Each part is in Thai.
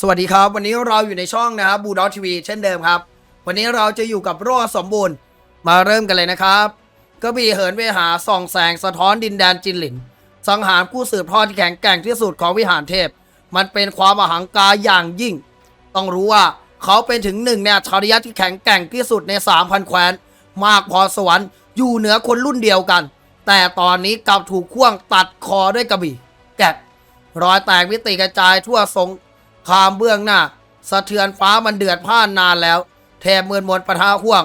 สวัสดีครับ วันนี้เราอยู่ในช่องนะครับบูดอทีวีเช่นเดิมครับ วันนี้เราจะอยู่กับโรอสมบูรณ์มาเริ่มกันเลยนะครับกระบี่เหินเวหาส่องแสงสะท้อนดินแดนจินหลิน สังหารผู้สืบทอดที่แข็งแกร่งที่สุดของวิหารเทพ มันเป็นความอหังการอย่างยิ่ง ต้องรู้ว่าเขาเป็นถึงหนึ่งในอัจฉริยะที่แข็งแกร่งที่สุดใน 3,000 แคว้น มากพอสวรรค์อยู่เหนือคนรุ่นเดียวกัน แต่ตอนนี้กลับถูกข่วงตัดคอด้วยกระบี่ แกะรอยแตกวิติกระจายทั่วสง คามเบื้องหน้า สะเทือนฟ้ามันเดือดพ่านนานแล้ว แทบมืนมนปะทะห่วง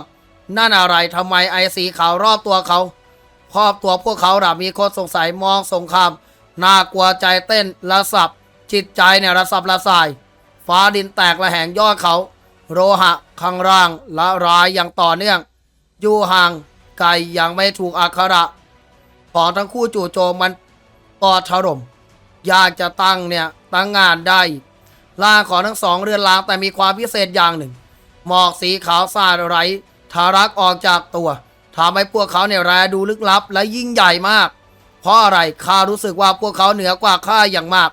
นั่นอะไรทำไมไอสีขาวรอบตัวเขาครอบตัวพวกเขาหรามีคนสงสัยมองสงครามน่ากลัวใจเต้นระสับ จิตใจเนี่ยระสับระสาย ฟ้าดินแตกระแหงยอดเขาโรหะข้างล่างละรายอย่างต่อเนื่อง อยู่ห่างไกลยังไม่ถูกอักขระของทั้งคู่จู่โจมมันกอดถล่มอยากจะตั้งเนี่ยตั้งงานได้ ล่างของทั้งสองเรือนรางแต่มีความพิเศษอย่างหนึ่ง หมอกสีขาวสาดไร้ทารักออกจากตัวทำให้พวกเขาเนี่ยแรดูลึกลับ และยิ่งใหญ่มาก เพราะอะไรข้ารู้สึกว่าพวกเขาเหนือกว่าข้าอย่างมาก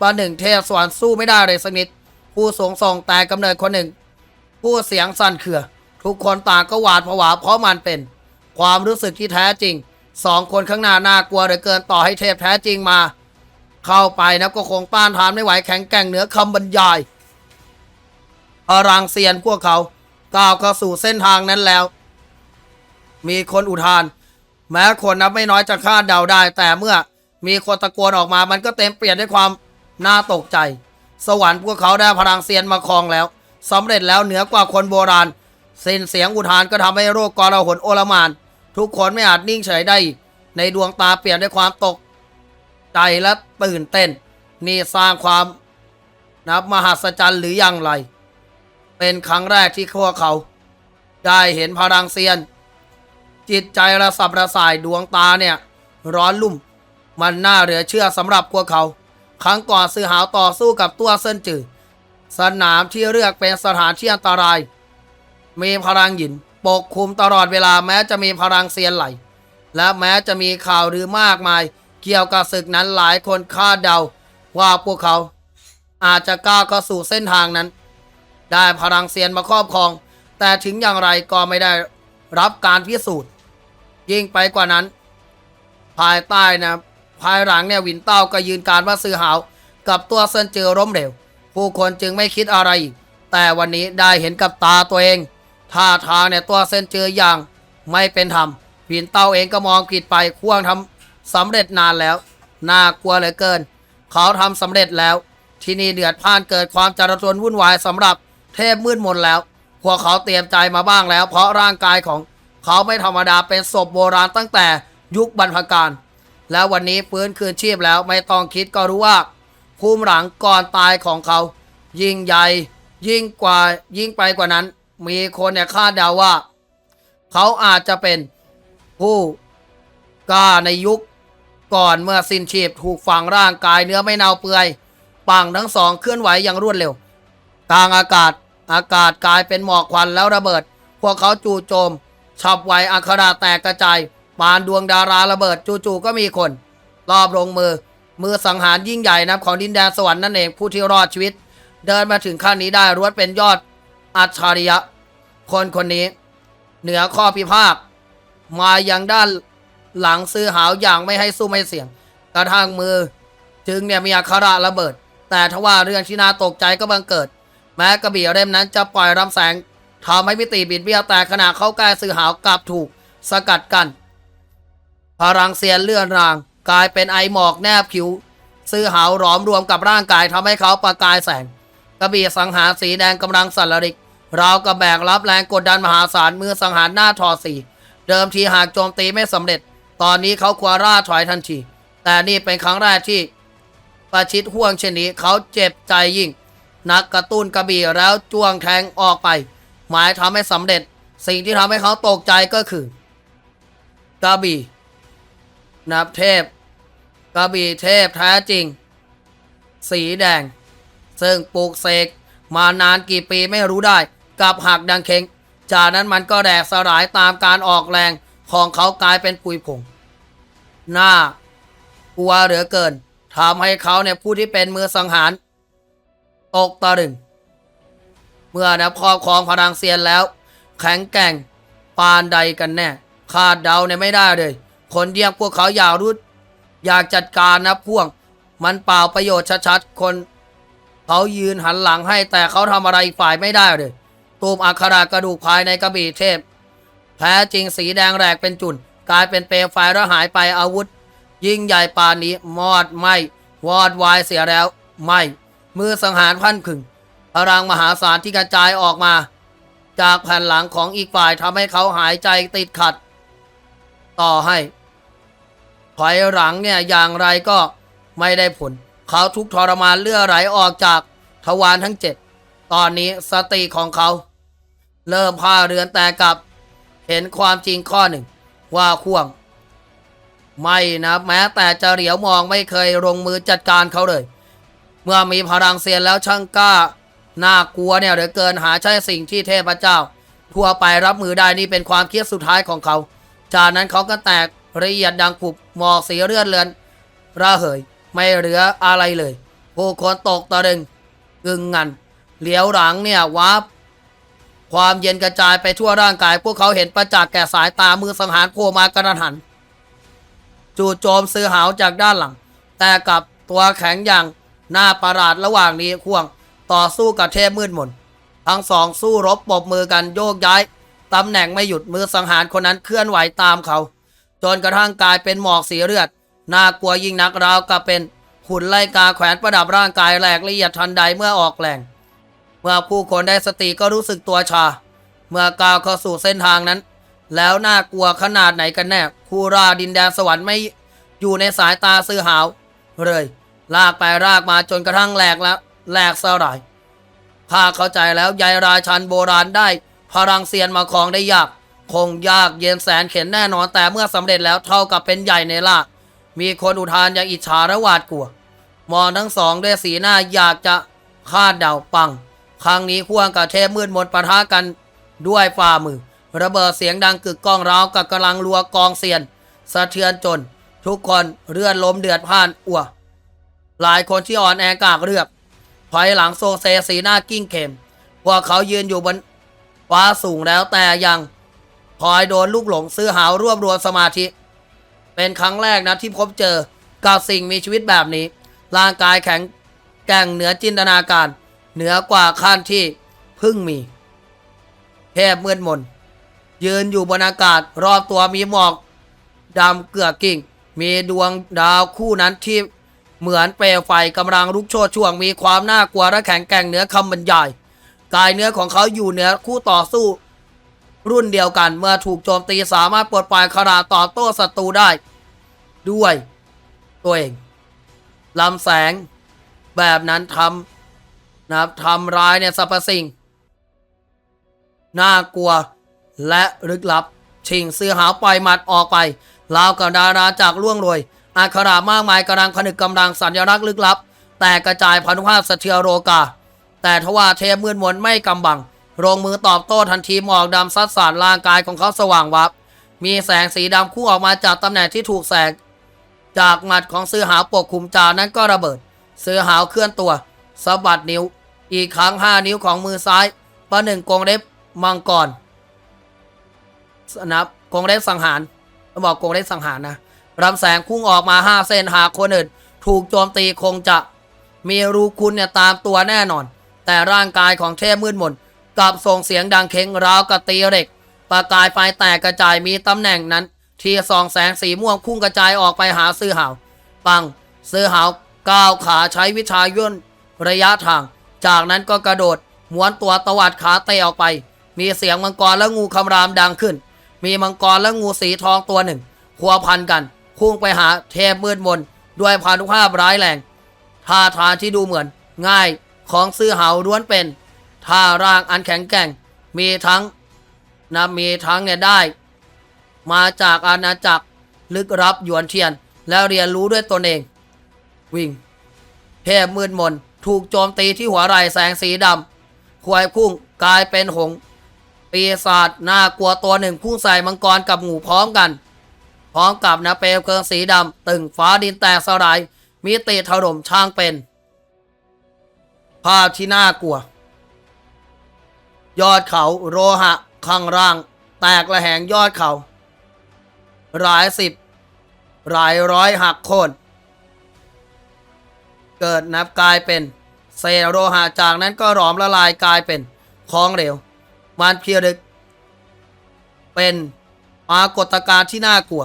ประหนึ่งเทพสวรรค์สู้ไม่ได้เลยสักนิด ผู้ทรงส่งแต่กำเนิดคนหนึ่ง ผู้เสียงสั่นเครือ ทุกคนต่างก็หวาดผวาเพราะมันเป็น ความรู้สึกที่แท้จริงสองคนข้างหน้าน่ากลัวเหลือเกินต่อให้เทพแท้จริงมา เข้าไปนะก็คงต้านทานไม่ไหวแข็งแกร่งเหนือคำบรรยายพลังเซียนพวกเขาก้าวเข้าสู่เส้นทางนั้นแล้ว มีคนอุทาน แม้คนนับไม่น้อยจะคาดเดาได้ แต่เมื่อมีคนตะโกนออกมามันก็เต็มเปลี่ยนด้วยความน่าตกใจ สวรรค์พวกเขาได้พลังเซียนมาครองแล้วสำเร็จแล้วเหนือกว่าคนโบราณสิ้นเสียงอุทานก็ทำให้โรคกรหนโอลมาน ทุกคนไม่อาจนิ่งเฉยได้ ในดวงตาเปลี่ยนด้วยความตก ใจและตื่นเต้น นี่สร้างความนับมหัศจรรย์หรืออย่างไร เป็นครั้งแรกที่พวกเขา ได้เห็นพลังเซียน จิตใจระสับระสายดวงตาเนี่ย ร้อนลุ่ม มันน่าเหลือเชื่อสำหรับพวกเขา ครั้งก่อนซื้อหาวต่อสู้กับตัวเส้นจืดสนามที่เลือกเป็นสถานที่อันตราย มีพลังหยินปกคลุมตลอดเวลาแม้จะมีพลังเซียนไหล และแม้จะมีข่าวหรือมากมาย เกี่ยวกับศึกนั้นหลายคนคาดเดา ว่าพวกเขา อาจจะก้าวเข้าสู่เส้นทางนั้น ได้พลังเซียนมาครอบครอง แต่ถึงอย่างไรก็ไม่ได้รับการพิสูจน์ ยิ่งไปกว่านั้น ภายใต้นะภายหลังเนี่ยวินเต้าก็ยืนการว่าซื้อหาวกับตัวเซินเจอร่มเหลวผู้คนจึงไม่คิดอะไรอีกแต่วันนี้ได้เห็นกับตาตัวเองท่าทางเนี่ยตัวเซนเจออย่างไม่เป็นธรรมวินเต้าเองก็มองผิดไปควงทำ สำเร็จนานแล้ว น่ากลัวเหลือเกิน เขาทำสำเร็จแล้ว ที่นี่เดือดพ่านเกิดความจารจนวุ่นวายสำหรับเทพมืดมนแล้ว พวกเขาเตรียมใจมาบ้างแล้ว เพราะร่างกายของเขาไม่ธรรมดาเป็นศพโบราณตั้งแต่ยุคบรรพกาลแล้ววันนี้ฟื้นคืนชีพแล้วไม่ต้องคิดก็รู้ว่าภูมิหลังก่อนตายของเขา ยิ่งใหญ่ยิ่งกว่ายิ่งไปกว่านั้น มีคนเนี่ยคาดเดาว่า เขาอาจจะเป็นผู้กล้าในยุค ก่อนเมื่อสิ้นชีพถูกฝังร่างกายเนื้อไม่เน่าเปื่อยปังทั้งสองเคลื่อนไหวอย่างรวดเร็วกลางอากาศ อากาศกลายเป็นหมอกควันแล้วระเบิด พวกเขาจู่โจมฉับไวอัคราแตกกระจายปานดวงดาราระเบิดจู่ๆก็มีคน รอบลงมือ มือสังหารยิ่งใหญ่นะของดินแดนสวรรค์นั่นเองผู้ที่รอดชีวิต เดินมาถึงขั้นนี้ได้รวดเป็นยอดอัจฉริยะ คนคนนี้ เหนือข้อพิพากษมายังด้าน หลังซื้อหาวอย่างไม่ให้สู้ไม่เสี่ยง กระทั่งมือ ถึงเนี่ยมีอัคระระเบิด แต่ทว่าเรื่องที่น่าตกใจก็บังเกิด แม้กระบี่เล่มนั้นจะปล่อยรำแสงทำให้มิติบิดเบี้ยวแต่ขณะเข้าใกล้ซื้อหาวกลับถูกสกัดกัน พลังเซียนเลื่อนราง กลายเป็นไอหมอกแนบผิว ซื้อหาวหลอมรวมกับร่างกายทำให้เขาประกายแสงกระบี่สังหารสีแดงกำลังสั่นระริกเรากับแบกรับแรงกดดันมหาศาลมือสังหารหน้าทอสี เดิมทีหากโจมตีไม่สำเร็จ ตอนนี้เขาควรร่าถอยทันที แต่นี่เป็นครั้งแรกที่ประชิดห่วงเช่นนี้เขาเจ็บใจยิ่ง นักกระตุ้นกระบี่แล้วจ้วงแทงออกไป หมายทำให้สำเร็จ สิ่งที่ทำให้เขาตกใจก็คือกระบี่นับเทพกระบี่เทพแท้จริง สีแดง ซึ่งปลูกเสกมานานกี่ปีไม่รู้ได้กับหักดังเค็งจากนั้นมันก็แดกสลายตามการออกแรงของเขากลายเป็นปุยผง น้ากลัวเหลือเกินทำให้เขาเนี่ยผู้ที่เป็นมือสังหาร ตกตะลึง เมื่อนับครอบครองพลังเซียนแล้ว แข็งแกร่งปานใดกันแน่คาดเดาเนี่ยไม่ได้เลย คนเรียกพวกเขาอยากรู้อยากจัดการนะพวก มันเปล่าประโยชน์ชัดๆคน เขายืนหันหลังให้แต่เขาทำอะไรอีกฝ่ายไม่ได้เลยตูมอัครากระดูกภายในกระบี่เทพแท้จริงสีแดงแหลกเป็นจุน กลายเป็นเปลวไฟแล้วหายไปอาวุธ ยิ่งใหญ่ปานนี้มอดไหมวอดวายเสียแล้วไม่มือสังหารพันขึงพลังมหาศาลที่กระจายออกมา จากแผ่นหลังของอีกฝ่ายทำให้เขาหายใจติดขัด ต่อให้ถอยหลังเนี่ยอย่างไรก็ไม่ได้ผล เขาทุกทรมานเลือดไหลออกจากทวารทั้งเจ็ดตอนนี้สติของเขา เริ่มพาเรือนแต่กับ เห็นความจริงข้อหนึ่ง ว่าข่วง ไม่นะแม้แต่จะเหลียวมองไม่เคยลงมือจัดการเขาเลย เมื่อมีพลังเซียนแล้วช่างกล้าน่ากลัวเนี่ยเหลือเกินหาใช่สิ่งที่เทพเจ้า ทั่วไปรับมือได้นี่เป็นความคิดสุดท้ายของเขา จากนั้นเขาก็แตกละเอียดดังผุบหมอกสีเลือดเลือนระเหย ไม่เหลืออะไรเลยผู้คนตกตะลึงกึ่งงัน เหลียวหลังเนี่ยวับ ความเย็นกระจายไปทั่วร่างกาย พวกเขาเห็นประจักษ์แก่สายตามือสังหารโผล่มากระหัน จู่โจมซื้อหาวจากด้านหลัง แต่กับตัวแข็งอย่างน่าประหลาดระหว่างนี้ควงต่อสู้กับเทพมืดมนทั้งสองสู้รบปบมือกันโยกย้ายตำแหน่งไม่หยุดมือสังหารคนนั้นเคลื่อนไหวตามเขา จนกระทั่งกลายเป็นหมอกสีเลือดน่ากลัวยิ่งนักราวกับเป็นหุ่นไล่กาแขวนประดับร่างกายแหลกละเอียดทันใดเมื่อออกแรง เมื่อผู้คนได้สติก็รู้สึกตัวชา เมื่อก้าวเข้าสู่เส้นทางนั้น แล้วน่ากลัวขนาดไหนกันแน่คู่ราดินแดนสวรรค์ไม่อยู่ในสายตาซื้อหาวเลย ลากไปลากมาจนกระทั่งแหลกแล้วแหลกสลายข้าเข้าใจแล้วยายราชันโบราณได้ พลังเซียนมาครองได้ยาก คงยากเย็นแสนเข็นแน่นอนแต่เมื่อสำเร็จแล้วเท่ากับเป็นใหญ่ในล่ามีคนอุทานอย่างอิจฉาและหวาดกลัว มองทั้งสองด้วยสีหน้าอยากจะคาดเดาปัง ครั้งนี้ควงกับเทพมืดมนปะทะกันด้วยฝ่ามือ ระเบิดเสียงดังกึกก้องร้าวกับกำลังรัวกองเสียน สะเทือนจน ทุกคนเลื่อนล้มเดือดพ่านอัวหลายคนที่อ่อนแอกากเรือกถอยหลังโซเซสีหน้ากิ้งเข็มพวกเขายืนอยู่บนฟ้าสูงแล้วแต่ยังพลอยโดนลูกหลงซื้อหาวรวบรวมสมาธิ เป็นครั้งแรกนะที่พบเจอกับสิ่งมีชีวิตแบบนี้ ร่างกายแข็งแกร่งเหนือจินตนาการ เหนือกว่าขั้นที่เพึ่งมีเทพมืดมน ยืนอยู่บนอากาศรอบตัวมีหมอกดำเกลือกิ่ง มีดวงดาวคู่นั้นที่เหมือนเปลวไฟกำลังลุกโชนช่วงมีความน่ากลัวและแข็งแกร่งเหนือคำบรรยาย กายเนื้อของเขาอยู่เหนือคู่ต่อสู้ รุ่นเดียวกันเมื่อถูกโจมตีสามารถปลดปล่อยขนาดตอโต้ศัตรูได้ ด้วยตัวเองลำแสงแบบนั้นทำ นะครับทำร้ายเนี่ยสรรพสิ่ง น่ากลัวและลึกลับ ชิงซื้อหาปล่อยหมัดออกไปราวกับดาราจากล่วงโรยอาคารามากมายกำลังผนึกกำลังสัญลักษณ์ลึกลับ แต่กระจายพานุภาพสเทือโรกา แต่ทว่าเทพมืดมนไม่กำบังลงมือตอบโต้ทันทีหมอกดำซัดสารร่างกายของเขาสว่างวับ มีแสงสีดำคู่ออกมาจากตำแหน่งที่ถูกแสง จากหมัดของซื้อหาวปกคลุมจานั้นก็ระเบิดซื้อหาวเคลื่อนตัวสะบัดนิ้ว อีกครั้งห้านิ้วของมือซ้ายประหนึ่งกงเล็บมังกรสนับกงเล็บสังหารต้องบอกกงเล็บสังหารนะรำแสงพุ่งออกมาห้าเส้นหากคนอื่น ถูกโจมตีคงจะมีรูคุณเนี่ยตามตัวแน่นอน แต่ร่างกายของเทพมืดมนกับส่งเสียงดังเค้งราวกับตีเหล็ก ประกายไฟแตกกระจายมีตำแหน่งนั้น ที่สองแสงสีม่วงพุ่งกระจายออกไปหาซื้อหาวปังซื้อหาวก้าวขาใช้วิชาย่นระยะทาง จากนั้นก็กระโดดม้วนตัวตวัดขาเตะออกไป มีเสียงมังกรและงูคำรามดังขึ้น มีมังกรและงูสีทองตัวหนึ่งพัวพันกันพุ่งไปหาเทพมืดมนด้วยพานุภาพร้ายแรงท่าทางที่ดูเหมือน ง่ายของซื้อเหาล้วนเป็นท่าร่างอันแข็งแกร่ง มีทั้งนะมีทั้งเนี่ยได้ มาจากอาณาจักรลึกลับหยวนเทียน แล้วเรียนรู้ด้วยตนเอง วิ่ง เทพมืดมน ถูกโจมตีที่หัวไหล่แสงสีดำควายพุ่งกลายเป็นหงส์ปีศาจน่ากลัวตัวหนึ่งพุ่งใส่มังกรกับหมูพร้อมกัน พร้อมกับนะเปลวเพลิงสีดำตึงฟ้าดินแตกสลายมีติถล่มช่างเป็น ภาพที่น่ากลัว ยอดเขาโรหะข้างล่าง แตกระแหงยอดเขา หลายสิบ หลายร้อยหักโค่น เกิดนับกลายเป็นเศษโลหะจากนั้นก็หลอมละลายกลายเป็นของเหลวมันเพียรึก เป็นปรากฏการณ์ที่น่ากลัว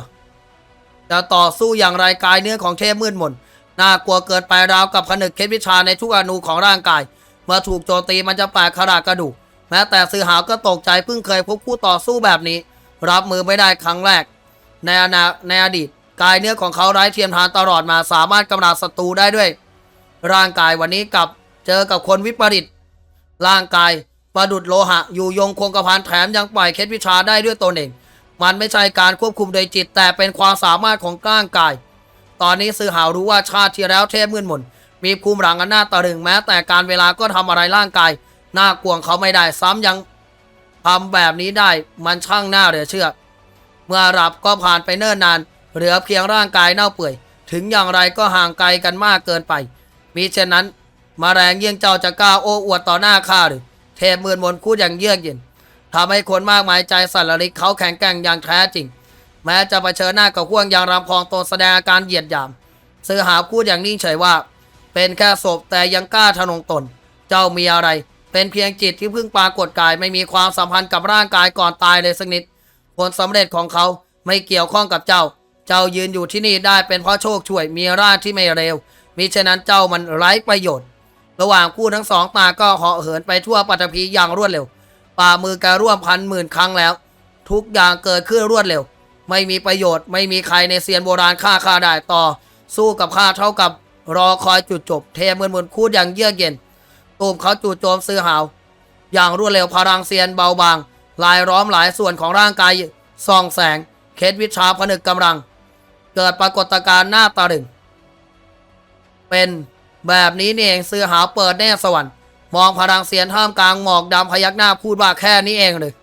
จะต่อสู้อย่างไรกายเนื้อของเทพมืดมนน่ากลัวเกินไปราวกับผนึกเคล็ดวิชาในทุกอนูของร่างกาย เมื่อถูกโจมตีมันจะแตกขราดกระดูกแม้แต่ซื้อหาวก็ตกใจเพิ่งเคยพบคู่ต่อสู้แบบนี้ รับมือไม่ได้ครั้งแรก ในอนาในอดีต กายเนื้อของเขาไร้เทียมทานตลอดมาสามารถกำราบศัตรูได้ด้วย ร่างกายวันนี้กับเจอกับคนวิปริต ร่างกายประดุดโลหะ อยู่ยงคงกระพันแถมยังปล่อยเคล็ดวิชาได้ด้วยตนเอง มันไม่ใช่การควบคุมโดยจิตแต่เป็นความสามารถของร่างกาย ตอนนี้ซื้อหารู้ว่าชาติที่แล้วเทพมืดมนมีภูมิหลังอันน่าตะลึงแม้ แต่การเวลาก็ทำอะไรร่างกายน่ากลัวเขาไม่ได้ซ้ำยังทำแบบนี้ได้มันช่างน่าเหลือเชื่อ เมื่อหลับก็ผ่านไปเนิ่นนาน เหลือเพียงร่างกายเน่าเปื่อย ถึงอย่างไรก็ห่างไกลกันมากเกินไป มีเช่นนั้น มาแมลงเยี่ยงเจ้าจะกล้าโอ้อวดต่อหน้าข้าหรือเทพมืนมนพูดอย่างเยือกเย็นทำให้คนมากมายใจสั่นระลิกเขาแข็งแกร่งอย่างแท้จริง แม้จะเผชิญหน้ากับห่วงยางรำพองตนแสดงอาการเหยียดหยามซื้อหาพูดอย่างนิ่งเฉยว่า เป็นแค่ศพแต่ยังกล้าทะนงตน เจ้ามีอะไร เป็นเพียงจิตที่เพิ่งปรากฏกายไม่มีความสัมพันธ์กับร่างกายก่อนตายเลยสักนิด ผลสำเร็จของเขาไม่เกี่ยวข้องกับเจ้า เจ้ายืนอยู่ที่นี่ได้เป็นเพราะโชคช่วยมีร่างที่ไม่เร็ว มิฉะนั้นเจ้ามันไร้ประโยชน์ ระหว่างคู่ทั้งสองตาก็เหาะเหินไปทั่วปัตภีอย่างรวดเร็วป่ามือการร่วมพันหมื่นครั้งแล้ว ทุกอย่างเกิดขึ้นรวดเร็ว ไม่มีประโยชน์ ไม่มีใครในเซียนโบราณฆ่าข้าได้ต่อ สู้กับข้าเท่ากับรอคอยจุดจบ เทมือนเหมือนคูดอย่างเยือกเย็นตูมเขาจู่โจมซื้อหาว อย่างรวดเร็วพลังเซียนเบาบาง ลายล้อมหลายส่วนของร่างกายส่องแสง เคล็ดวิชาผนึกกำลัง เกิดปรากฏการณ์หน้าตาดึง เป็นแบบนี้นี่เองซื้อหาเปิดแน่สวรรค์ มองพลังเสียนท่ามกลางหมอกดำพยักหน้าพูดว่าแค่นี้เองเลย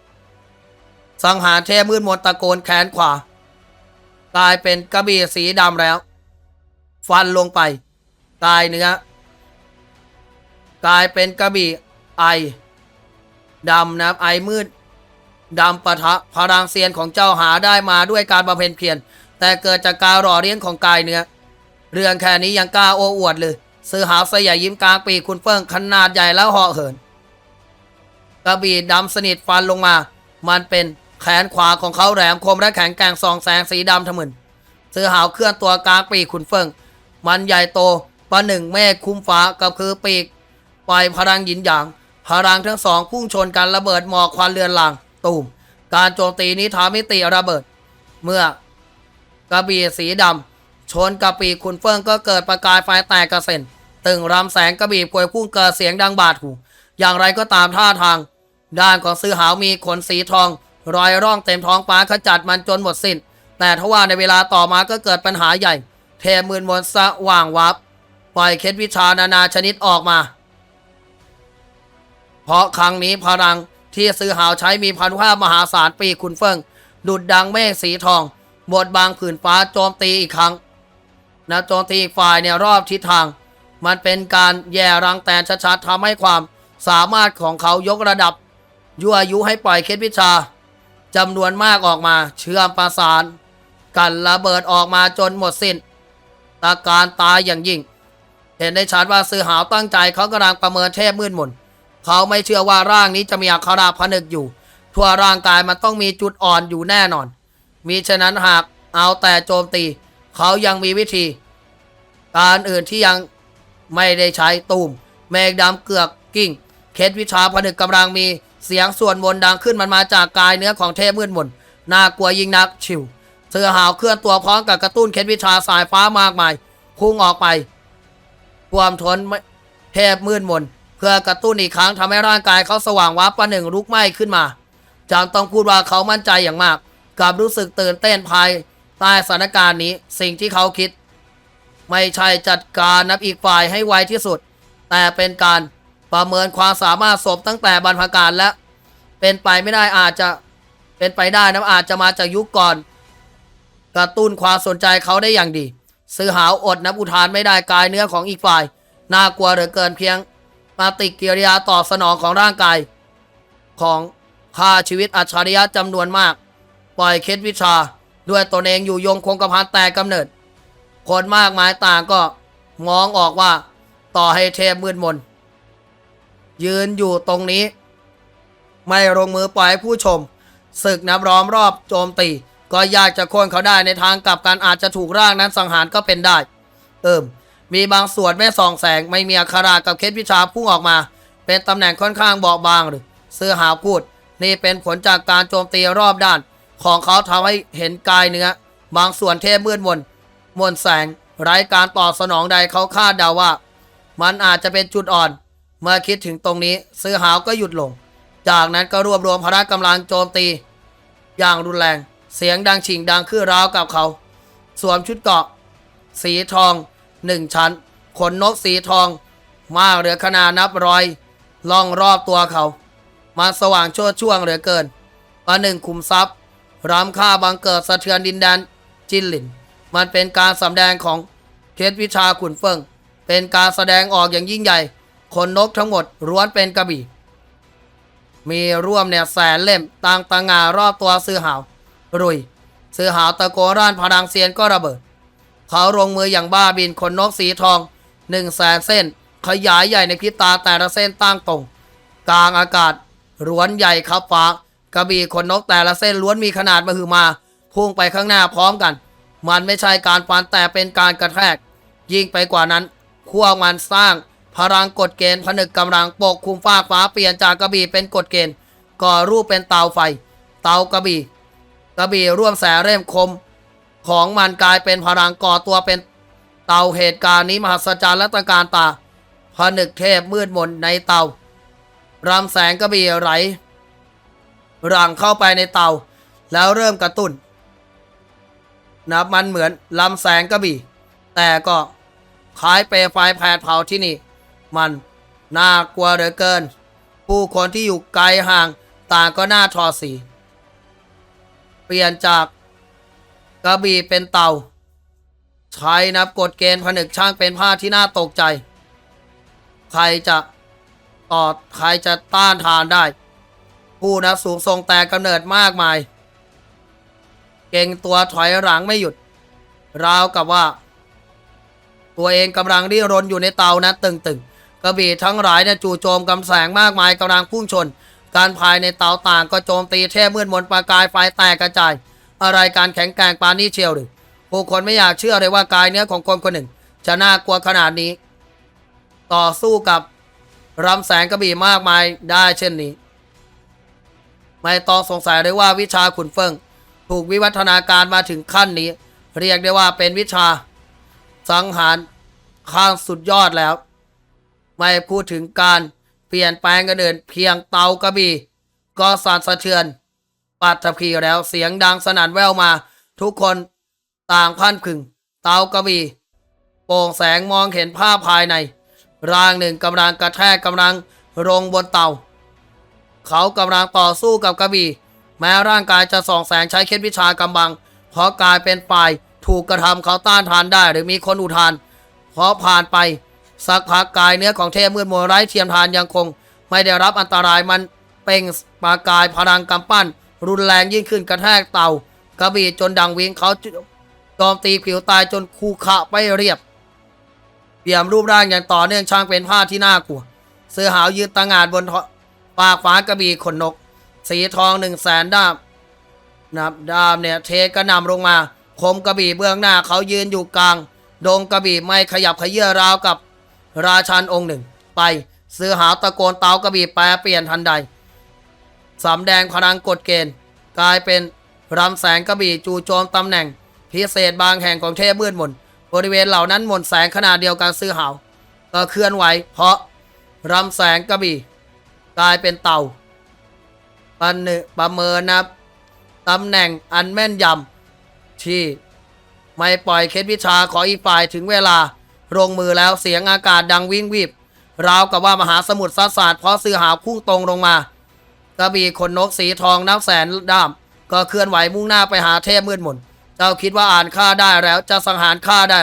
สังหารเทพมืดมนตะโกนแขนขวา กลายเป็นกระบี่สีดำแล้ว ฟันลงไปกายเนื้อกลายเป็นกระบี่ไอดำนะไอมืดดำปะทะพลังเซียนของเจ้าหาได้มาด้วยการบำเพ็ญเพียรแต่เกิดจากการหล่อเลี้ยงของกายเนื้อ เรื่องแค่นี้ยังกล้าโอ้อวดเลยซื้อหาสยายยิ้มกลางปีกคุณเฟิงขนาดใหญ่แล้วเหาะเหิน กระบี่ดำสนิทฟันลงมา มันเป็นแขนขวาของเขาแหลมคมและแข็งแกร่งสองแสงสีดำทะมึนซื้อหาวเคลื่อนตัวกลางปีกคุณเฟิง มันใหญ่โตประหนึ่งเมฆคุ้มฟ้ากับคือปีกปล่อยพลังหยินหยาง พลังทั้งสองพุ่งชนกันระเบิดหมอกควันเรือนลาง ตูม การโจมตีนี้ทำให้ตีระเบิด เมื่อกระบี่สีดำ ชนกับปีกคุณเฟิ่งก็เกิดประกายไฟแตกกระเซ็นตึงรำแสงกระบี่พวยพุ่งเกิดเสียงดังบาดหู อย่างไรก็ตามท่าทาง ด้านของซื้อหาวมีขนสีทอง รอยร่องเต็มท้องฟ้าขจัดมันจนหมดสิ้น แต่ทว่าในเวลาต่อมาก็เกิดปัญหาใหญ่ เทมืนมนสว่างวับปล่อยเคล็ดวิชานานาชนิดออกมา เพราะครั้งนี้พลังที่ซื้อหาวใช้มีพันธุภาพมหาศาลปีกคุณเฟิงดุดดังเมฆสีทองบดบางผืนฟ้าโจมตีอีกครั้ง นะโจมตีอีกฝ่ายเนี่ยรอบทิศทาง มันเป็นการแย่รังแตนชัดๆทำให้ความสามารถของเขายกระดับยั่วยุให้ปล่อยเคล็ดวิชาจำนวนมากออกมาเชื่อมประสาน กันระเบิดออกมาจนหมดสิ้นตาการตายอย่างยิ่ง เห็นได้ชัดว่าซื้อหาวตั้งใจเขากำลังประเมินเทพมืดมนเขาไม่เชื่อว่าร่างนี้จะมีอักขระผนึกอยู่ ทั่วร่างกายมันต้องมีจุดอ่อนอยู่แน่นอน มีฉะนั้นหากเอาแต่โจมตี เขายังมีวิธี การอื่นที่ยังไม่ได้ใช้ตูมเมฆดำเกือกกิ้งเคล็ดวิชาผนึกกำลังมีเสียงส่วนบนดังขึ้นมันมาจากกายเนื้อของเทพมืดมนน่ากลัวยิ่งนักชิวเสือหาวเคลื่อนตัวพร้อมกับกระตุ้นเคล็ดวิชาสายฟ้ามากมายพุ่งออกไปความทนเทพมืดมนเพื่อกระตุ้นอีกครั้งทำให้ร่างกายเขาสว่างวับประหนึ่งลุกไหม้ขึ้นมาจำต้องพูดว่าเขามั่นใจอย่างมาก กับรู้สึกตื่นเต้นภาย ใต้สถานการณ์นี้สิ่งที่เขาคิด ไม่ใช่จัดการนับอีกฝ่ายให้ไวที่สุด แต่เป็นการประเมินความสามารถศพตั้งแต่บรรพการและ เป็นไปไม่ได้อาจจะเป็นไปได้นะอาจจะมาจากยุคก่อน กระตุ้นความสนใจเขาได้อย่างดี ซื้อหาวอดนับอุทานไม่ได้กายเนื้อของอีกฝ่าย น่ากลัวเหลือเกินเพียงปฏิกิริยาตอบสนองของร่างกาย ของฆ่าชีวิตอัจฉริยะจำนวนมาก ปล่อยเคล็ดวิชา ด้วยตนเองอยู่ยงคงกระพันแต่กำเนิด คนมากมายต่างก็มองออกว่าต่อให้เทพมืดมน ยืนอยู่ตรงนี้ ไม่ลงมือปล่อยให้ผู้ชมศึกนับร้อมรอบโจมตี ก็ยากจะโค่นเขาได้ในทางกลับการอาจจะถูกร่างนั้นสังหารก็เป็นได้ เอิมมีบางส่วนแม่ส่องแสง ไม่มีอักขระกับเคล็ดวิชาพุ่งออกมา เป็นตำแหน่งค่อนข้างเบาบางหรือเสื้อหาพูด นี่เป็นผลจากการโจมตีรอบด้าน ของเขาทำให้เห็นกายเนื้อบางส่วนเทพมืดมนมนแสงไร้การตอบสนองใดเขาคาดเดาว่า มันอาจจะเป็นจุดอ่อน เมื่อคิดถึงตรงนี้ซื้อหาวก็หยุดลง จากนั้นก็รวบรวมพละกำลังโจมตี อย่างรุนแรงเสียงดังฉิงดังขึ้นราวกับเขา สวมชุดเกราะ สีทองหนึ่งชั้น ขนนกสีทอง มากเหลือขนาดนับร้อยล่องรอบตัวเขา มาสว่างโชดช่วงเหลือเกินประหนึ่งคุมทรัพย์ รำค่าบังเกิดสะเทือนดินแดนจินหลิน มันเป็นการสำแดงของเทศวิชาขุนเฟิง เป็นการแสดงออกอย่างยิ่งใหญ่ คนนกทั้งหมดล้วนเป็นกระบี่ มีร่วมเนี่ยแสนเล่มต่างตางารอบตัวซื้อหาว รุย ซื้อหาวตะโกร่านพลังเซียนก็ระเบิด เขาลงมืออย่างบ้าบินขนนกสีทองหนึ่งแสนเส้น ขยายใหญ่ในพิตาแต่ละเส้นตั้งตรง กลางอากาศล้วนใหญ่ครับฟ้า กระบี่ขนนกแต่ละเส้นล้วนมีขนาดมหึมาพุ่งไปข้างหน้าพร้อมกัน มันไม่ใช่การฟันแต่เป็นการกระแทก ยิ่งไปกว่านั้นขั้วมันสร้างพลังกฎเกณฑ์ผนึกกำลังปกคุมฟ้าฟ้าเปลี่ยนจากกระบี่เป็นกฎเกณฑ์ ก่อรูปเป็นเตาไฟ เตากระบี่ กระบี่ร่วมแสเร่มคม ของมันกลายเป็นพลังก่อตัวเป็นเตาเหตุการณ์นี้มหัศจรรย์และตะการตาผนึกเทพมืดมนในเตารำแสงกระบี่ไหล รังเข้าไปในเตา แล้วเริ่มกระตุ้นนับมันเหมือนลำแสงกระบี่ แต่ก็คล้ายเปลไฟแผดเผาที่นี่ มันน่ากลัวเหลือเกิน ผู้คนที่อยู่ไกลห่างต่างก็น่าทอสี เปลี่ยนจากกระบี่เป็นเตาใช้นับกฎเกณฑ์ผนึกช่างเป็นผ้าที่น่าตกใจ ใครจะต่อใครจะต้านทานได้ ผู้นับ สูงทรงแต่กำเนิดมากมาย เก่งตัวถอยหลังไม่หยุด ราวกับว่า ตัวเองกำลังดิ้นรนอยู่ในเตานะตึงๆกระบี่ทั้งหลายเนี่ยจู่โจมกำแสงมากมายกำลังพุ่งชน การภายในเตาต่างก็โจมตีเทพมืดมนประกายไฟแตกกระจาย อะไรการแข็งแกร่งปานนี้เชียวหรือผู้คนไม่อยากเชื่อเลยว่ากายเนื้อของคนคนหนึ่ง จะน่ากลัวขนาดนี้ ต่อสู้กับรำแสงกระบี่มากมายได้เช่นนี้ ไม่ต้องสงสัยเลยว่าวิชาขุนเฟิง ถูกวิวัฒนาการมาถึงขั้นนี้ เรียกได้ว่าเป็นวิชา สังหารข้างสุดยอดแล้ว ไม่พูดถึงการเปลี่ยนแปลงกันเดินเพียงเตากระบี่ก็สั่นสะเทือนปัตตภีแล้วเสียงดังสนั่นแว่วมา ทุกคนต่างพันขึง เตากระบี่โปร่งแสงมองเห็นภาพภายใน ร่างหนึ่งกำลังกระแทกกำลังลงบนเตา เขากำลังต่อสู้กับกระบี่ แม้ร่างกายจะส่องแสงใช้เคล็ดวิชากำบัง เพราะกลายเป็นฝ่ายถูกกระทำเขาต้านทานได้ หรือมีคนอุทานเพราะผ่านไป สักพักกายเนื้อของเทพมืดมนไร้เทียมทานยังคง ไม่ได้รับอันตรายมันเป่งปากายพลังกำปั้น รุนแรงยิ่งขึ้นกระแทกเต่ากระบี่จนดังวิงเขาโจมตีผิวตายจนคูขะไปเรียบเปี่ยมรูปร่างอย่างต่อเนื่องช่างเป็นผ้าที่น่ากลัว เสือหาวยืนตั้งงานบน ปากฟ้ากระบี่ขนนก สีทองหนึ่งแสนด้ามนับด้ามเนี่ยเทกระนำลงมา คมกระบี่เบื้องหน้าเขายืนอยู่กลาง ดงกระบี่ไม่ขยับขยื่นราวกับราชันองค์หนึ่ง ไปเสือหาตะโกนเตากระบี่แปรเปลี่ยนทันใดสำแดงพลังกฎเกณฑ์ กลายเป็นรำแสงกระบี่จู่โจมตำแหน่ง พิเศษบางแห่งของเทพมืดมนบริเวณเหล่านั้นหมดแสงขนาดเดียวกันซื้อหาวก็เคลื่อนไหวเพราะรำแสงกระบี่ กลายเป็นเต่าปันนประเมินนับตำแหน่งอันแม่นยำที่ไม่ปล่อยเคล็ดวิชาขออีกฝ่ายถึงเวลาลงมือแล้วเสียงอากาศดังวิ่งวิบราวกับว่ามหาสมุทรซัดสาดเพราะซื้อหาวพุ่งตรงลงมากระบี่ขนนกสีทองนับแสนด้าม ก็เคลื่อนไหวมุ่งหน้าไปหาเทพมืดมนเจ้าคิดว่าอ่านข้าได้แล้วจะสังหารข้าได้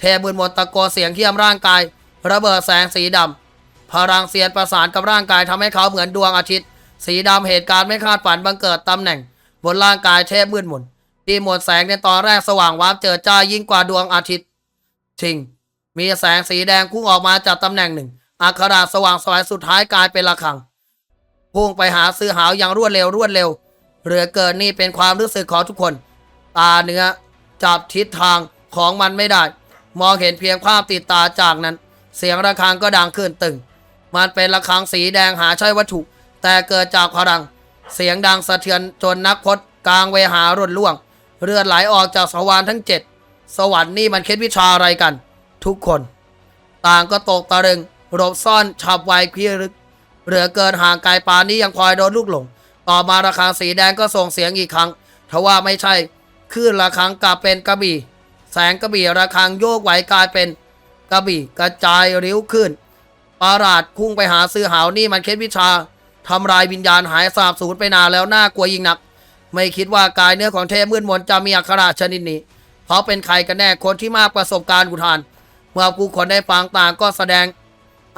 เทพมืดมนตะโกเสียงเขี้ยมร่างกาย ระเบิดแสงสีดำ พลังเสียนประสานกับร่างกายทำให้เขาเหมือนดวงอาทิตย์ สีดำเหตุการณ์ไม่คาดฝันบังเกิดตำแหน่ง บนร่างกายเทพมืดมนที่หมดแสงในตอนแรกสว่างวาบเจิดจ้ายิ่งกว่าดวงอาทิตย์จริงมีแสงสีแดงพุ่งออกมาจากตำแหน่งหนึ่ง อัคราสว่างสวายสุดท้ายกลายเป็นระฆัง พุ่งไปหาซื้อหาวอย่างรวดเร็วรวดเร็ว เหลือเกินนี่เป็นความรู้สึกของทุกคน ตาเนื้อจับทิศทางของมันไม่ได้ มองเห็นเพียงภาพติดตาจากนั้น เสียงระฆังก็ดังขึ้นตึง มันเป็นระฆังสีแดงหาใช่วัตถุ แต่เกิดจากพลัง เสียงดังสะเทือนจนนักพจน์กลางเวหาร่นล่วง เลือดไหลออกจากสวรรค์ทั้งเจ็ดสวรรค์นี่มันเคล็ดวิชาอะไรกัน ทุกคน ต่างก็ตกตะลึงหลบซ่อนฉับไวพิรึกเหลือเกินห่างไกลปานนี้ยังพลอยโดนลูกหลง ต่อมาระฆังสีแดงก็ส่งเสียงอีกครั้งทว่าไม่ใช่คลื่นระฆังกลับเป็นกระบี่ แสงกระบี่ระฆังโยกไหวกลายเป็นกระบี่กระจายริ้วขึ้น ประหลาดพุ่งไปหาซื้อหาวนี่มันเคล็ดวิชาทำลายวิญญาณหายสาบสูญไปนานแล้วน่ากลัวยิ่งนัก ไม่คิดว่ากายเนื้อของเทพมืดมนจะมีอักขระชนิดนี้เพราะเป็นใครกันแน่คนที่มากประสบการณ์อุทาน เมื่อผู้คนได้ฟังต่างก็แสดง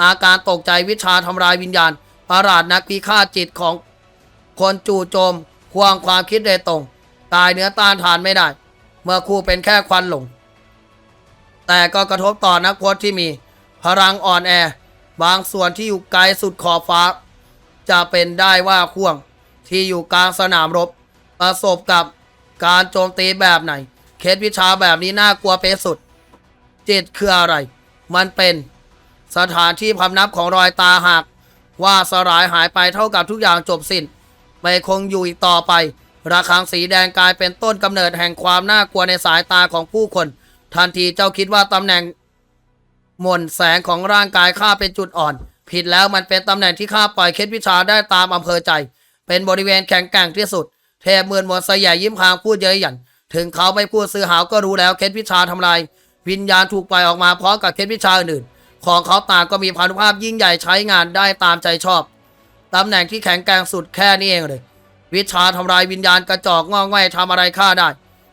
อาการตกใจวิชาทำลายวิญญาณประหลาดนักพิฆาตจิตของคนจู่โจมควางความคิดโดตรงตายเนื้อต้านทานไม่ได้ เมื่อครูเป็นแค่ควันหลง แต่ก็กระทบต่อนักพจน์ที่มี พลังอ่อนแอ บางส่วนที่อยู่ไกลสุดขอบฟ้า จะเป็นได้ว่าข่วงที่อยู่กลางสนามรบ ประสบกับการโจมตีแบบไหน เคสวิชาแบบนี้น่ากลัวเป็นสุด จิตคืออะไร มันเป็นสถานที่พำนับของรอยตาหากว่าสลายหายไปเท่ากับทุกอย่างจบสิน้น ไม่คงอยู่อีกต่อไป ระฆังสีแดงกลายเป็นต้นกำเนิดแห่งความน่ากลัวในสายตาของผู้คน ทันทีเจ้าคิดว่าตำแหน่ง มนแสงของร่างกายข้าเป็นจุดอ่อน ผิดแล้วมันเป็นตำแหน่งที่ข้าปล่อยเคล็ดวิชาได้ตามอำเภอใจ เป็นบริเวณแข็งแกร่งที่สุด เทพมือนมนสยายยิ้มพางพูดเย้ยหยัน ถึงเขาไม่พูดซื้อหาวก็รู้แล้วเคล็ดวิชาทำลาย วิญญาณถูกปล่อยออกมาพร้อมกับเคล็ดวิชาอื่นๆของเขาต่างก็มีพานุภาพยิ่งใหญ่ใช้งานได้ตามใจชอบตำแหน่งที่แข็งแกร่งสุดแค่นี้เองเลย วิชาทำลายวิญญาณกระจอกงอกง่อยทำอะไรข้าได้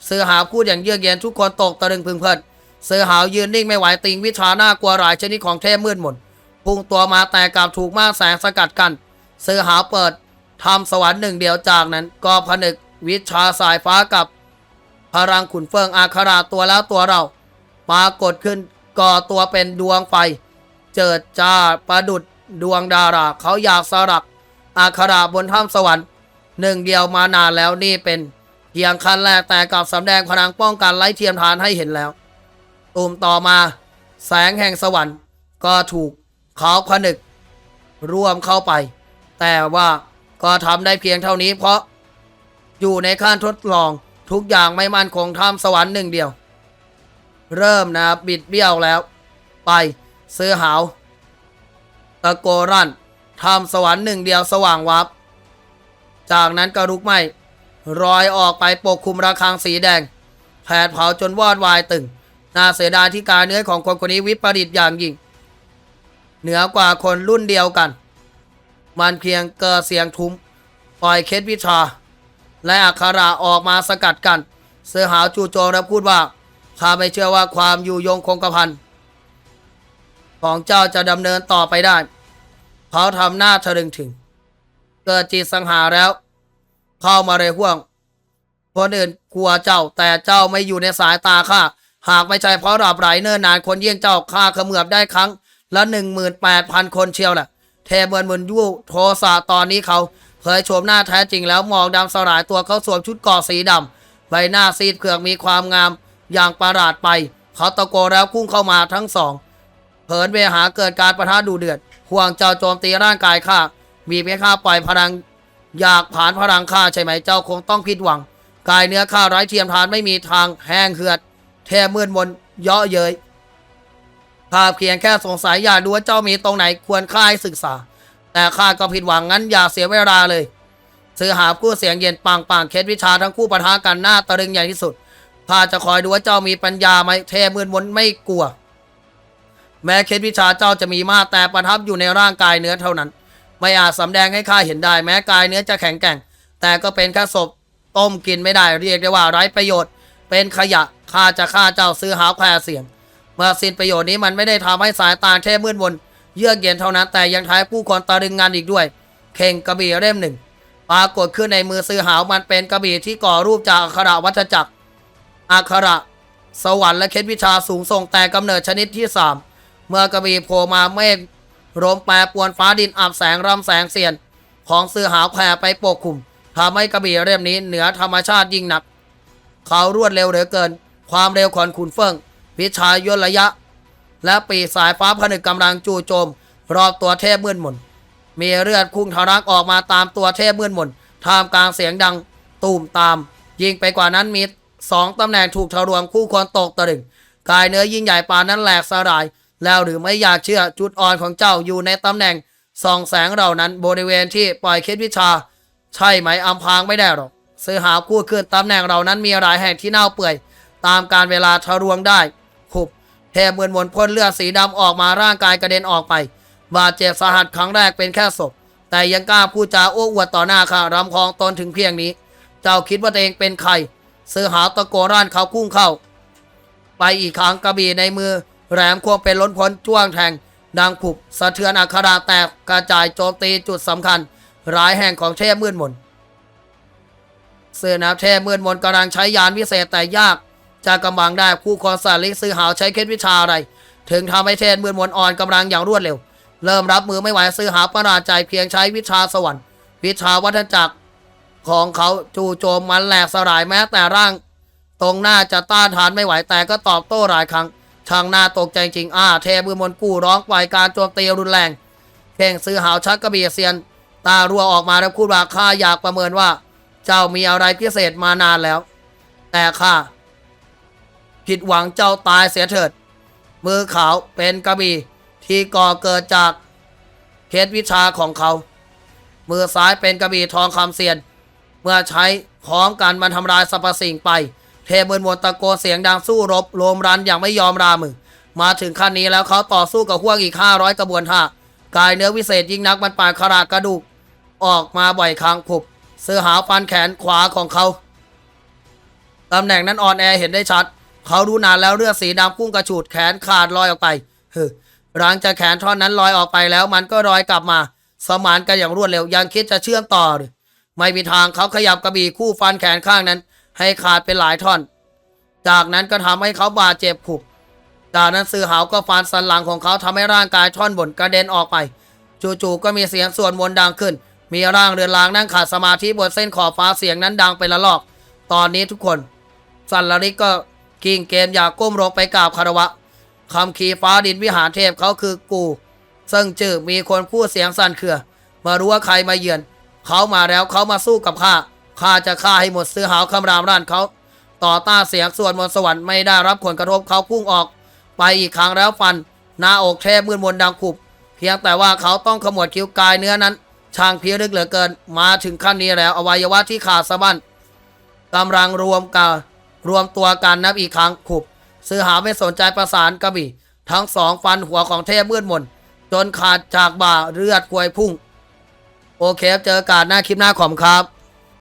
เสือหาพูดอย่างเยือกเย็นทุกคนตกตะลึงพึงเพลิน เสือหาวยืนนิ่งไม่ไหวติงวิชาหน้ากลัวหลายชนิดของเทพมืดมนพุ่งตัวมาแต่กลับถูกมาแสงสกัดกันเสือหาวเปิดทำสวรรค์หนึ่งเดียวจากนั้น ก็ผนึกวิชาสายฟ้ากับ พลังขุนเฟิงอาคาราตัวแล้วตัวเราปรากฏขึ้นก่อตัวเป็นดวงไฟ เจิดจ้าประดุดดวงดารา เขาอยากสลักอาคาราบนถ้ำสวรรค์หนึ่งเดียวมานานแล้วนี่เป็นเพียงขั้นแรกแต่กลับสำแดงพลังป้องกันไล่เทียมทานให้เห็นแล้ว ตูมต่อมา แสงแห่งสวรรค์ ก็ถูกเขาผนึกร่วมเข้าไป แต่ว่าก็ทำได้เพียงเท่านี้ เพราะอยู่ในขั้นทดลองทุกอย่างไม่มั่นคงทำสวรรค์หนึ่งเดียว เริ่มนะบิดเบี้ยวแล้ว ไปเสื้อหาวตะโกรั่นทำสวรรค์หนึ่งเดียวสว่างวับ จากนั้นก็ลุกไหม้รอยออกไปปกคลุมระฆังสีแดง แผดเผาจนวอดวายตึง น่าเสียดายที่การเนื้อของคนคนนี้วิปริตอย่างยิ่ง เหนือกว่าคนรุ่นเดียวกัน มันเพียงเกิดเสียงทุ้มปล่อยเคสวิชา และอักขระออกมาสกัดกัน เสือหาวจูโจมและพูดว่าข้าไม่เชื่อว่าความอยู่ยงคงกระพันของเจ้าจะดำเนินต่อไปได้ เขาทำหน้าทะลึงถึง เกิดจิตสังหารแล้ว เข้ามาเลยห่วงคนอื่นกลัวเจ้าแต่เจ้าไม่อยู่ในสายตาข้า หากไม่ใช่เพราะดับไหลเนิ่นนานคนเยี่ยงเจ้าข้าเขมือบได้ครั้ง ละหนึ่งหมื่นแปดพันคนเชียวแหละเทเบิร์นมุนยูโทสาตอนนี้เขาเผยโฉมหน้าแท้จริงแล้วมองดำสลายตัวเขาสวมชุดกราะสีดำใบหน้าซีดเผือกมีความงามอย่างประหลาดไป เขาตะโกนแล้วพุ่งเข้ามาทั้งสองเผินเวหาเกิดการประทะดูเดือด ห่วงเจ้าโจมตีร่างกายข้ามีเพียงข้าปล่อยพลัง อยากผ่านพลังข้าใช่ไหมเจ้าคงต้องผิดหวัง กายเนื้อข้าไร้เทียมทานไม่มีทางแห้งเหือด แทมืดมนเยาะเย้ยข้าเพียงแค่สงสัยอยากดูว่าเจ้ามีตรงไหนควรข้าให้ศึกษา แต่ข้าก็ผิดหวังงั้นอย่าเสียเวลาเลยซื้อหาคู่เสียงเย็นปังปังเคสวิชาทั้งคู่ปะทะกันหน้าตะลึงใหญ่ที่สุดข้าจะคอยดูว่าเจ้ามีปัญญาไหมเทมืดมนไม่กลัว แม้เคล็ดวิชาเจ้าจะมีมากแต่ประทับอยู่ในร่างกายเนื้อเท่านั้น ไม่อาจสำแดงให้ข้าเห็นได้ แม้กายเนื้อจะแข็งแกร่ง แต่ก็เป็นแค่ศพต้มกินไม่ได้เรียกได้ว่าไร้ประโยชน์ เป็นขยะ ข้าจะฆ่าเจ้าซื้อหาแควเสียง เมื่อสิ้นประโยชน์นี้มันไม่ได้ทำให้สายตาเทพมืดมนเยือกเย็นเท่านั้นแต่ยังท้ายผู้คนตะลึงงานอีกด้วย เข่งกระบี่เล่มหนึ่งปรากฏขึ้นในมือซื้อหาวมันเป็นกระบี่ที่ก่อรูปจากอักขระวัฏจักรอักขระสวรรค์และเคล็ดวิชาสูงส่งแต่กำเนิดชนิดที่สามเมื่อกระบี่โผล่มาเมฆลมแปรปวนฟ้าดินอับแสงรำแสงเสียน ของซื้อหาวแผ่ไปปกคลุมทำให้กระบี่เล่มนี้เหนือธรรมชาติยิ่งหนัก เขารวดเร็วเหลือเกิน ความเร็วของขุนเฟิงวิชายยนระยะ และปีสายฟ้าผนึกกำลังจู่โจม รอบตัวเทพมืดมน มีเลือดพุ่งทะลักออกมาตามตัวเทพมืดมนท่ามกลางเสียงดังตูมตาม ยิงไปกว่านั้นมีสองตำแหน่งถูกทะลวงคู่คนตกตะลึงกายเนื้อยิ่งใหญ่ปานนั้นแหลกสลาย แล้วหรือไม่อยากเชื่อจุดอ่อนของเจ้าอยู่ในตำแหน่งส่องแสงเหล่านั้นบริเวณที่ปล่อยเคล็ดวิชา ใช่ไหมอำพางไม่ได้หรอกซื้อหาคู่ขึ้นตำแหน่งเหล่านั้นมีหลายแห่งที่เน่าเปื่อย ตามการเวลาทะลวงได้ขุบเทพมือนมนพ่นเลือดสีดำออกมาร่างกายกระเด็นออกไป บาดเจ็บสาหัสครั้งแรกเป็นแค่ศพ แต่ยังกล้าพูดจาโอ้อวดต่อหน้าข้ารำคองตนถึงเพียงนี้ เจ้าคิดว่าตัวเองเป็นใครซื้อหาตะโกนร่านเขาพุ่งเข้า ไปอีกครั้งกระบี่ในมือแหลมควงเป็นล้นพ้นจ้วงแทงดังผุบสะเทือนอัคราแตกกระจายโจมตีจุดสำคัญร้ายแห่งของเทพมืดมนเสือนาเทพมืดมนกำลังใช้ยานวิเศษแต่ยาก จะกำบังได้ผู้คอนสาลิซื้อหาวใช้เคล็ดวิชาอะไร ถึงทำให้เทพมืดมนอ่อนกำลังอย่างรวดเร็ว เริ่มรับมือไม่ไหวซื้อหาประหลาดใจเพียงใช้วิชาสวรรค์ วิชาวัฏจักรของเขาจู่โจมมันแหลกสลายแม้แต่ร่าง ตรงหน้าจะต้านทานไม่ไหวแต่ก็ตอบโต้หลายครั้งช่างหน้าตกใจจริงอ้าเทมือมนกู้ร้องปล่อยการโจมตีรุนแรงเข่งซื้อหาวชักกระบี่เซียน ตารัวออกมาแล้วพูดว่าข้าอยากประเมินว่า เจ้ามีอะไรพิเศษมานานแล้ว แต่ข้า ผิดหวังเจ้าตายเสียเถิด มือขาวเป็นกระบี่ที่ก่อเกิดจากเคล็ดวิชาของเขา มือซ้ายเป็นกระบี่ทองคำเซียน เมื่อใช้พร้อมกันมันทำลายสรรพสิ่งไป เทพมืนมนตะโกเสียงดังสู้รบโลมรันอย่างไม่ยอมรามือ มาถึงขั้นนี้แล้วเขาต่อสู้กับพวกอีก 500 กระบวนท่ากายเนื้อวิเศษยิ่งนักมันปาดขราดกระดูก ออกมาบ่อยครั้งผุบเสือหาฟันแขนขวาของเขาตำแหน่งนั้นอ่อนแอเห็นได้ชัด เขาดูนานแล้วเลือดสีดำพุ่งกระฉูดแขนขาดลอยออกไปเฮ้หลังจากแขนท่อนนั้นลอยออกไปแล้วมันก็ลอยกลับมา สมานกันอย่างรวดเร็วยังคิดจะเชื่อมต่อหรือไม่มีทางเขาขยับกระบี่คู่ฟันแขนข้างนั้น ให้ขาดเป็นหลายท่อน จากนั้นก็ทำให้เขาบาดเจ็บผุบจากนั้นซื้อหาวก็ฟันสันหลังของเขาทำให้ร่างกายท่อนบนกระเด็นออกไป จู่ๆก็มีเสียงส่วดมนดังขึ้น มีร่างเรือนรางนั่งขาดสมาธิบนเส้นขอบฟ้าเสียงนั้นดังเป็นละลอก ตอนนี้ทุกคนสันลริกก็ กิ้งเกมอยากก้มลงไปกราบคารวะคำขีฟ้าดินวิหารเทพเขาคือกู ซึ่งจื่อมีคนพูดเสียงสั่นเครือ มารู้ว่าใครมาเยือน เขามาแล้วเขามาสู้กับข้าข้าจะฆ่าให้หมดซื้อหาวคำรามร้านเขาต่อต้านเสียงส่วดมนสวรรค์ไม่ได้รับผลกระทบเขาพุ่งออก ไปอีกครั้งแล้วฟัน หน้าอกเทพมืดมนดังขุบ เพียงแต่ว่าเขาต้องขมวดคิ้วกายเนื้อนั้น ช่างเพิลึกเหลือเกิน มาถึงขั้นนี้แล้วอวัยวะที่ขาดสะบั้นกำลังรวมกัน รวมตัวกันนับอีกครั้งขุบซื้อหาไม่สนใจประสานกระบี่ ทั้งสองฟันหัวของเทพมืดมน จนขาดจากบ่าเลือดควยพุ่ง โอเคเจอกันหน้าคลิปหน้าขอมครับ